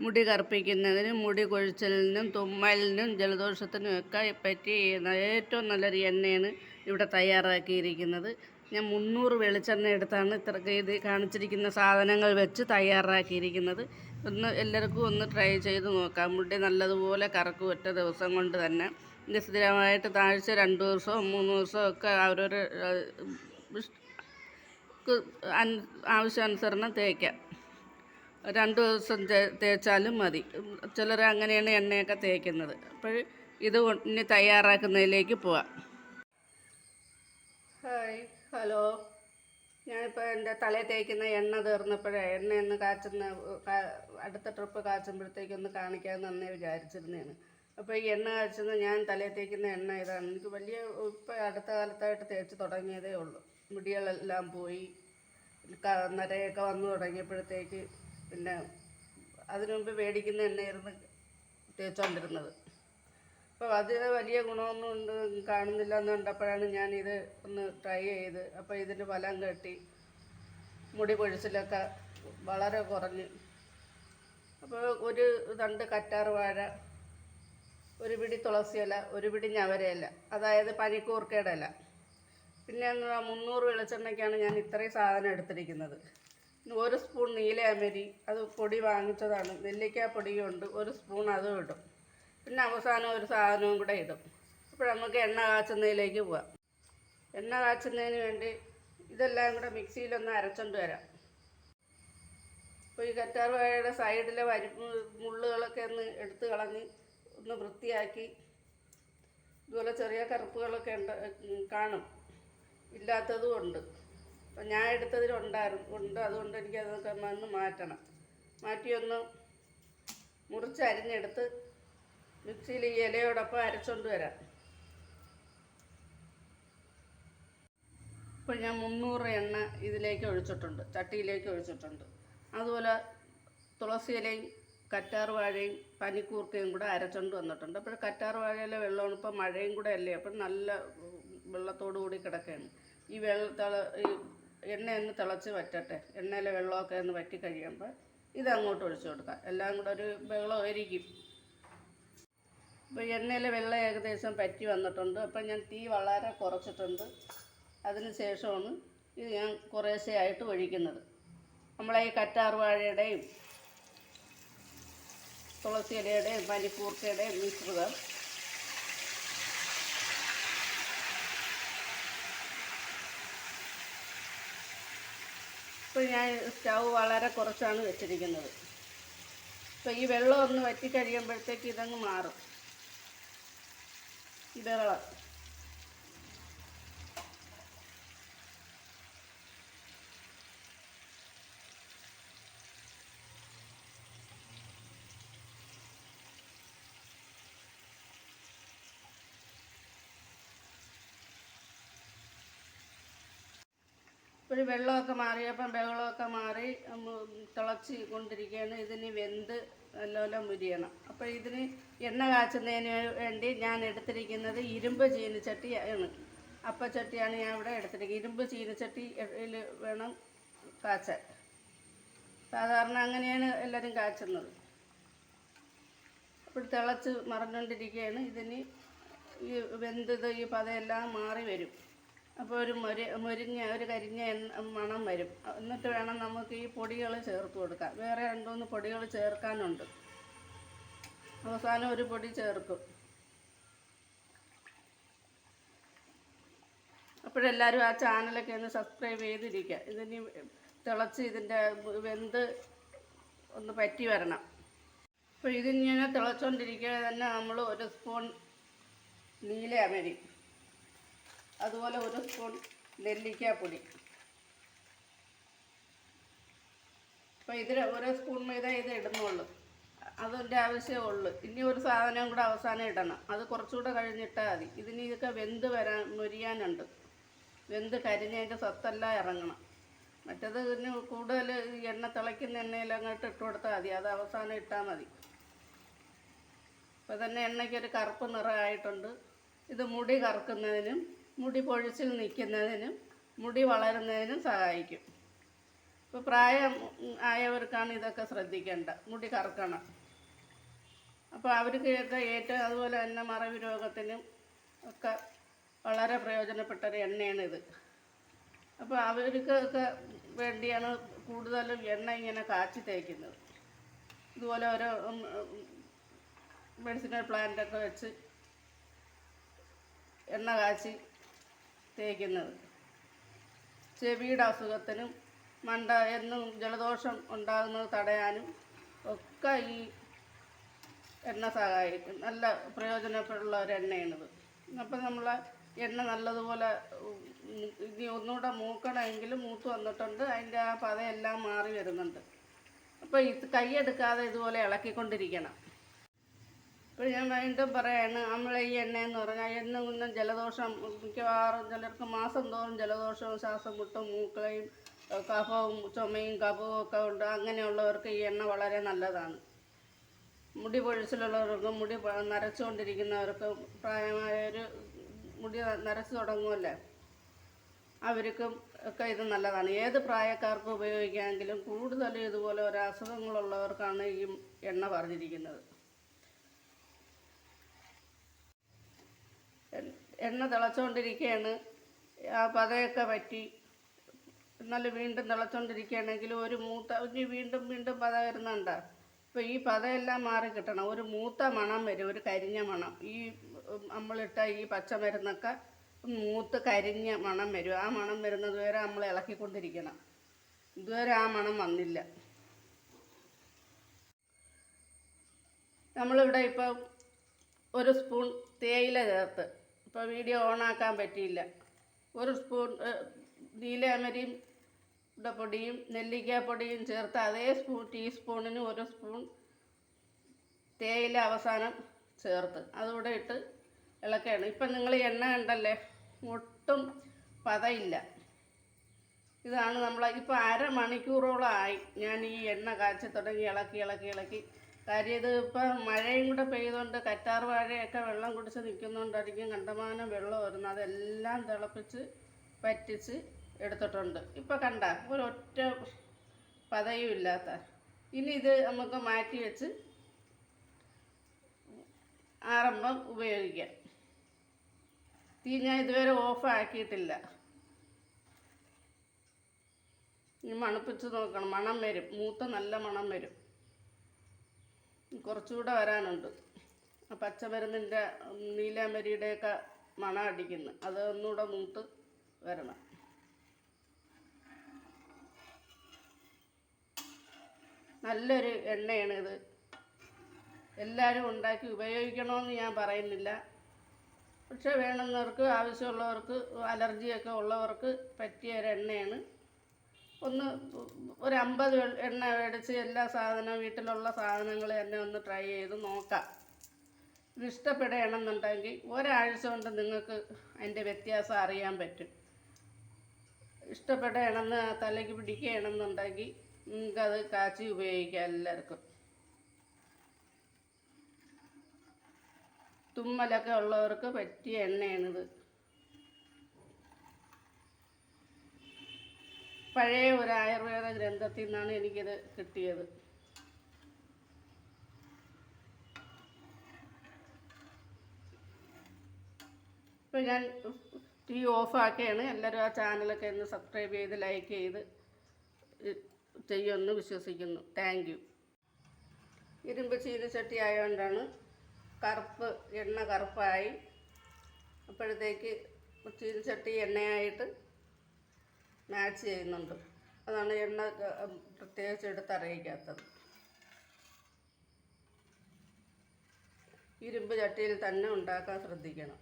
മുടി കറുപ്പിക്കുന്നതിനും മുടി കൊഴിച്ചലിനും തുമ്മലിനും ജലദോഷത്തിനും ഒക്കെ പറ്റിയ ഏറ്റവും നല്ലൊരു എണ്ണയാണ് ഇവിടെ തയ്യാറാക്കിയിരിക്കുന്നത് ഞാൻ മുന്നൂറ് വെളിച്ചെണ്ണ എടുത്താണ് ഇത്ര ഇത് കാണിച്ചിരിക്കുന്ന സാധനങ്ങൾ വെച്ച് തയ്യാറാക്കിയിരിക്കുന്നത് ഒന്ന് എല്ലാവർക്കും ഒന്ന് ട്രൈ ചെയ്ത് നോക്കാം മുടി നല്ലതുപോലെ കറക്കും ഒറ്റ ദിവസം കൊണ്ട് തന്നെ ഇത് സ്ഥിരമായിട്ട് താഴ്ച രണ്ട് ദിവസവും മൂന്ന് ദിവസവും ഒക്കെ അവരൊരു ആവശ്യാനുസരണം തേക്കാം രണ്ട് ദിവസം തേച്ചാലും മതി. ചിലർ അങ്ങനെയാണ് എണ്ണയൊക്കെ തേക്കുന്നത്. അപ്പോൾ ഇത് ഇനി തയ്യാറാക്കുന്നതിലേക്ക് പോവാം. Hi hello. ഞാനിപ്പോൾ എന്റെ തലയിൽ തേക്കുന്ന എണ്ണ തീർന്നപ്പോഴേ എണ്ണ ഒന്ന് കാച്ചുന്ന അടുത്ത ട്രിപ്പ് കാച്ചുമ്പോഴത്തേക്കൊന്ന് കാണിക്കാമെന്ന് അന്നേ വിചാരിച്ചിരുന്നതാണ്. അപ്പോൾ ഈ എണ്ണ കാച്ചുന്ന ഞാൻ തലയിൽ തേക്കുന്ന എണ്ണ ഇതാണ്. എനിക്ക് വലിയ ഇപ്പോൾ അടുത്ത കാലത്തായിട്ട് തേച്ച് തുടങ്ങിയതേ ഉള്ളൂ. മുടികളെല്ലാം പോയി നരയൊക്കെ വന്നു തുടങ്ങിയപ്പോഴത്തേക്ക് പിന്നെ അതിനു മുമ്പ് മേടിക്കുന്ന എണ്ണയായിരുന്നു തേച്ചുകൊണ്ടിരുന്നത് അപ്പോൾ അത് വലിയ ഗുണമൊന്നും ഉണ്ട് കാണുന്നില്ല എന്ന് കണ്ടപ്പോഴാണ് ഞാനിത് ഒന്ന് ട്രൈ ചെയ്ത്. അപ്പോൾ ഇതിന് ഫലം കെട്ടി. മുടി പൊഴിച്ചിലൊക്കെ വളരെ കുറഞ്ഞ്. അപ്പോൾ ഒരു രണ്ട് കറ്റാർ വാഴ ഒരു പിടി തുളസിയില ഒരു പിടി ഞവരയില അതായത് പനിക്കൂർക്കയുടെ ഇല. പിന്നെ മുന്നൂറ് വെളിച്ചെണ്ണയ്ക്കാണ് ഞാൻ ഇത്രയും സാധനം എടുത്തിരിക്കുന്നത്. ഒരു സ്പൂൺ നീലയമരി അത് പൊടി വാങ്ങിച്ചതാണ്. നെല്ലിക്ക പൊടിയുണ്ട് ഒരു സ്പൂൺ അതും ഇടും. പിന്നെ അവസാനം ഒരു സാധനവും കൂടെ ഇടും. അപ്പോൾ നമുക്ക് എണ്ണ കാച്ചുന്നതിലേക്ക് പോവാം. എണ്ണ കാച്ചുന്നതിന് വേണ്ടി ഇതെല്ലാം കൂടെ മിക്സിയിലൊന്ന് അരച്ചോണ്ട് വരാം. അപ്പോൾ ഈ കറ്റാർ വാഴയുടെ സൈഡിലെ വരി മുള്ളുകളൊക്കെ ഒന്ന് എടുത്ത് കളഞ്ഞ് ഒന്ന് വൃത്തിയാക്കി ഇതുപോലെ ചെറിയ കറുപ്പുകളൊക്കെ ഉണ്ട് കാണും. ഇല്ലാത്തതും ഉണ്ട്. അപ്പം ഞാൻ എടുത്തതിലുണ്ടായിരുന്നു ഉണ്ട്. അതുകൊണ്ട് എനിക്ക് അതൊക്കെ ഒന്ന് മാറ്റണം. മാറ്റി ഒന്ന് മുറിച്ച് അരിഞ്ഞെടുത്ത് മിക്സിയിൽ ഈ ഇലയോടൊപ്പം അരച്ചോണ്ട് വരാം. ഇപ്പോൾ ഞാൻ മുന്നൂറ് എണ്ണ ഇതിലേക്ക് ഒഴിച്ചിട്ടുണ്ട്. ചട്ടിയിലേക്ക് ഒഴിച്ചിട്ടുണ്ട്. അതുപോലെ തുളസി ഇലയും കറ്റാർ വാഴയും പനിക്കൂർക്കയും കൂടെ അരച്ചോണ്ട് വന്നിട്ടുണ്ട്. അപ്പോൾ കറ്റാർ വാഴയിലെ വെള്ളമാണ് ഇപ്പോൾ മഴയും കൂടെ അല്ലേ? അപ്പം നല്ല വെള്ളത്തോടു കൂടി കിടക്കുകയാണ്. ഈ വെള്ള തിള ഈ എണ്ണ ഒന്ന് തിളച്ച് വറ്റട്ടെ. എണ്ണയിലെ വെള്ളമൊക്കെ ഒന്ന് വറ്റി കഴിയുമ്പോൾ ഇത് അങ്ങോട്ട് ഒഴിച്ചു കൊടുക്കാം. എല്ലാം കൂടെ ഒരു വെള്ളം ഒരുക്കും. ഇപ്പോൾ എണ്ണയിലെ വെള്ളം ഏകദേശം പറ്റി വന്നിട്ടുണ്ട്. അപ്പം ഞാൻ തീ വളരെ കുറച്ചിട്ടുണ്ട്. അതിന് ശേഷമാണ് ഇത് ഞാൻ കുറേശ്ശെയായിട്ട് ഒഴിക്കുന്നത്. നമ്മളെ ഈ കറ്റാർവാഴയുടെയും തുളസിയിലയുടെയും പനിക്കൂർക്കയുടെയും മിശ്രിതം ഇപ്പോൾ ഞാൻ സ്റ്റൗ വളരെ കുറച്ചാണ് വെച്ചിരിക്കുന്നത്. അപ്പോൾ ഈ വെള്ളം ഒന്ന് വറ്റി കഴിയുമ്പോഴത്തേക്ക് ഇതങ്ങ് മാറും. ഇതള ഇപ്പോൾ വെള്ളമൊക്കെ മാറിയപ്പം വെള്ളമൊക്കെ മാറി തിളച്ച് കൊണ്ടിരിക്കുകയാണ്. ഇതിന് വെന്ത് നല്ലപോലെ മുരിയണം. അപ്പോൾ ഇതിന് എണ്ണ കാച്ചുന്നതിന് വേണ്ടി ഞാൻ എടുത്തിരിക്കുന്നത് ഇരുമ്പ് ചീനിച്ചട്ടി ആണ് അപ്പച്ചട്ടിയാണ് ഞാൻ ഇവിടെ എടുത്തിരിക്കുന്നത്. ഇരുമ്പ് ചീനിച്ചട്ടിയിൽ വേണം കാച്ചാൻ. സാധാരണ അങ്ങനെയാണ് എല്ലാവരും കാച്ചുന്നത്. അപ്പോൾ തിളച്ച് മറഞ്ഞുകൊണ്ടിരിക്കുകയാണ്. ഇതിന് ഈ വെന്തത് ഈ പതയെല്ലാം മാറി വരും. അപ്പോൾ ഒരു മൊരി മൊരിഞ്ഞ ഒരു കരിഞ്ഞ മണം വരും. എന്നിട്ട് വേണം നമുക്ക് ഈ പൊടികൾ ചേർത്ത് കൊടുക്കാം വേറെ രണ്ടുമൂന്ന് പൊടികൾ ചേർക്കാനുണ്ട്. അവസാനം ഒരു പൊടി ചേർക്കും. അപ്പോഴെല്ലാവരും ആ ചാനലൊക്കെ ഒന്ന് സബ്സ്ക്രൈബ് ചെയ്തിരിക്കുക. ഇതിന് തിളച്ച് ഇതിന്റെ വെന്ത് ഒന്ന് പറ്റി വരണം. അപ്പോൾ ഇതിങ്ങനെ തിളച്ചുകൊണ്ടിരിക്കുക തന്നെ നമ്മൾ ഒരു സ്പൂൺ നീല അമരി അതുപോലെ ഒരു സ്പൂൺ നെല്ലിക്കാപ്പൊടി. അപ്പോൾ ഇതിൽ ഓരോ സ്പൂൺ മൈദ ഇത് ഇടുന്നുള്ളൂ. അതിന്റെ ആവശ്യമേ ഉള്ളൂ. ഇനി ഒരു സാധനം കൂടെ അവസാനം ഇടണം. അത് കുറച്ചുകൂടെ കഴിഞ്ഞിട്ടാൽ മതി. ഇതിന് ഇതൊക്കെ വെന്ത് വരാൻ മുരിയാനുണ്ട്. വെന്ത് കരിഞ്ഞതിന്റെ സത്തെല്ലാം ഇറങ്ങണം. മറ്റേത് ഇതിന് കൂടുതൽ എണ്ണ തിളയ്ക്കുന്ന എണ്ണയിൽ അങ്ങോട്ട് ഇട്ട് കൊടുത്താൽ മതി. അത് അവസാനം ഇട്ടാൽ മതി. അപ്പോൾ തന്നെ എണ്ണയ്ക്കൊരു കറുപ്പ് നിറമായിട്ടുണ്ട്. ഇത് മുടി കറുക്കുന്നതിനും മുടി പൊഴിച്ചിൽ നിൽക്കുന്നതിനും മുടി വളരുന്നതിനും സഹായിക്കും. ഇപ്പോൾ പ്രായം ആയവർക്കാണ് ഇതൊക്കെ ശ്രദ്ധിക്കേണ്ട മുടി കറക്കണം. അപ്പോൾ അവർക്ക് ഏറ്റവും അതുപോലെ തന്നെ മറവി രോഗത്തിനും ഒക്കെ വളരെ പ്രയോജനപ്പെട്ട ഒരു എണ്ണയാണിത് അപ്പോൾ അവർക്കൊക്കെ വേണ്ടിയാണ് കൂടുതലും എണ്ണ ഇങ്ങനെ കാച്ചി തേക്കുന്നത്. ഇതുപോലെ ഓരോ മെഡിസിനൽ പ്ലാന്റൊക്കെ വെച്ച് എണ്ണ കാച്ചി തേക്കുന്നത് ചെവിയുടെ അസുഖത്തിനും മണ്ട എന്നും ജലദോഷം ഉണ്ടാകുന്നത് തടയാനും ഒക്കെ ഈ എണ്ണ സഹായിക്കും. നല്ല പ്രയോജനപ്പെടുള്ള ഒരു എണ്ണയാണിത്. അപ്പം നമ്മൾ എണ്ണ നല്ലതുപോലെ ഇനി ഒന്നുകൂടെ മൂക്കണമെങ്കിൽ മൂത്ത് വന്നിട്ടുണ്ട്. അതിന്റെ ആ പതയെല്ലാം മാറി വരുന്നുണ്ട്. അപ്പോൾ ഇത് കൈയെടുക്കാതെ ഇതുപോലെ ഇളക്കിക്കൊണ്ടിരിക്കണം. ഇപ്പോൾ ഞാൻ വീണ്ടും പറയാണ് നമ്മൾ ഈ എണ്ണ എന്ന് പറഞ്ഞാൽ എണ്ണ ഇന്നും ജലദോഷം മിക്കവാറും ചിലർക്ക് മാസം തോറും ജലദോഷവും ശ്വാസം മുട്ടും മൂക്കളയും കഫവും ചുമയും കഫവും ഒക്കെ ഉണ്ട്. അങ്ങനെയുള്ളവർക്ക് ഈ എണ്ണ വളരെ നല്ലതാണ്. മുടി പൊഴിച്ചിലുള്ളവർക്കും മുടി നരച്ചുകൊണ്ടിരിക്കുന്നവർക്കും പ്രായമായൊരു മുടി നരച്ചു തുടങ്ങുമല്ലേ അവർക്കും ഒക്കെ ഇത് നല്ലതാണ്. ഏത് പ്രായക്കാർക്കും ഉപയോഗിക്കാമെങ്കിലും കൂടുതലും ഇതുപോലെ ഒരു അസുഖങ്ങളുള്ളവർക്കാണ് ഈ എണ്ണ പറഞ്ഞിരിക്കുന്നത്. എണ്ണ തിളച്ചുകൊണ്ടിരിക്കുകയാണ് ആ പതയൊക്കെ പറ്റി. എന്നാലും വീണ്ടും തിളച്ചുകൊണ്ടിരിക്കുകയാണെങ്കിൽ ഒരു മൂത്ത ഇനി വീണ്ടും വീണ്ടും പത വരുന്നുണ്ട്. അപ്പോൾ ഈ പതയെല്ലാം മാറി കിട്ടണം. ഒരു മൂത്ത മണം വരും ഒരു കരിഞ്ഞ മണം. ഈ നമ്മളിട്ട ഈ പച്ചമരുന്നൊക്കെ മൂത്ത് കരിഞ്ഞ മണം വരും. ആ മണം വരുന്നത് വരെ നമ്മൾ ഇളക്കിക്കൊണ്ടിരിക്കണം. ഇതുവരെ ആ മണം വന്നില്ല. നമ്മളിവിടെ ഇപ്പം ഒരു സ്പൂൺ തേയില ചേർത്ത്. ഇപ്പോൾ വീഡിയോ ഓണാക്കാൻ പറ്റിയില്ല. ഒരു സ്പൂൺ നീലമരിയും പൊടിയും നെല്ലിക്കാപ്പൊടിയും ചേർത്ത് അതേ സ്പൂൺ ടീസ്പൂണിന് ഒരു സ്പൂൺ തേയില അവസാനം ചേർത്ത്. അതുകൂടെ ഇട്ട് ഇളക്കുകയാണ്. ഇപ്പം നിങ്ങൾ എണ്ണ കണ്ടല്ലേ? ഒട്ടും പതയില്ല. ഇതാണ് നമ്മൾ ഇപ്പോൾ അരമണിക്കൂറോളമായി ഞാൻ ഈ എണ്ണ കാച്ചി തുടങ്ങി ഇളക്കി ഇളക്കി ഇളക്കി. കാര്യം ഇത് ഇപ്പം മഴയും കൂടെ പെയ്തുകൊണ്ട് കറ്റാർ വാഴയൊക്കെ വെള്ളം കുടിച്ച് നിൽക്കുന്നതുകൊണ്ടായിരിക്കും കണ്ടമാനം വെള്ളം വരുന്നത് അതെല്ലാം തിളപ്പിച്ച് പറ്റിച്ച് എടുത്തിട്ടുണ്ട്. ഇപ്പം കണ്ട ഒരൊറ്റ പതയും ഇല്ലാത്ത. ഇനി ഇത് നമുക്ക് മാറ്റി വെച്ച് ആറമ്പം ഉപയോഗിക്കാം. തീ ഞാൻ ഇതുവരെ ഓഫ് ആക്കിയിട്ടില്ല. ഇനി മണപ്പിച്ച് നോക്കണം. മണം വരും. മൂത്ത നല്ല മണം വരും. കുറച്ചുകൂടെ വരാനുണ്ട്. പച്ചമരുന്നിന്റെ നീലാമരിയുടെയൊക്കെ മണം അടിക്കുന്നു. അത് ഒന്നുകൂടെ മൂത്ത് വരണം. നല്ലൊരു എണ്ണയാണ് ഇത് എല്ലാവരും ഉണ്ടാക്കി ഉപയോഗിക്കണമെന്ന് ഞാൻ പറയുന്നില്ല. പക്ഷെ വേണമെന്നവർക്ക് ആവശ്യമുള്ളവർക്ക് അലർജിയൊക്കെ ഉള്ളവർക്ക് പറ്റിയ ഒരു എണ്ണയാണ്. ഒന്ന് ഒരു അമ്പത് എണ്ണ മേടിച്ച് എല്ലാ സാധനവും വീട്ടിലുള്ള സാധനങ്ങൾ തന്നെ ഒന്ന് ട്രൈ ചെയ്ത് നോക്കാം. ഇത് ഇഷ്ടപ്പെടുകയാണെന്നുണ്ടെങ്കിൽ ഒരാഴ്ച കൊണ്ട് നിങ്ങൾക്ക് അതിന്റെ വ്യത്യാസം അറിയാൻ പറ്റും. ഇഷ്ടപ്പെടുകയാണെന്ന് തലയ്ക്ക് പിടിക്കുകയാണെന്നുണ്ടെങ്കിൽ നിങ്ങൾക്കത് കാച്ചി ഉപയോഗിക്കാം എല്ലാവർക്കും. തുമ്മലൊക്കെ ഉള്ളവർക്ക് പറ്റിയ എണ്ണയാണിത്. പഴയ ഒരു ആയുർവേദ ഗ്രന്ഥത്തിൽ നിന്നാണ് എനിക്കിത് കിട്ടിയത്. ഇപ്പം ഞാൻ ടി ഓഫാക്കിയാണ് എല്ലാവരും ആ ചാനലൊക്കെ ഒന്ന് സബ്സ്ക്രൈബ് ചെയ്ത് ലൈക്ക് ചെയ്ത് ചെയ്യുമെന്ന് വിശ്വസിക്കുന്നു. Thank you. ഇരുമ്പ് ചീനച്ചട്ടി ആയതുകൊണ്ടാണ് കറുപ്പ് എണ്ണ കറുപ്പായി. അപ്പോഴത്തേക്ക് ചീനച്ചട്ടി എണ്ണയായിട്ട് മാച്ച് ചെയ്യുന്നുണ്ട്. അതാണ് എണ്ണ പ്രത്യേകിച്ച് എടുത്ത് അറിയിക്കാത്തത്. ഇരുമ്പ് ചട്ടിയിൽ തന്നെ ഉണ്ടാക്കാൻ ശ്രദ്ധിക്കണം.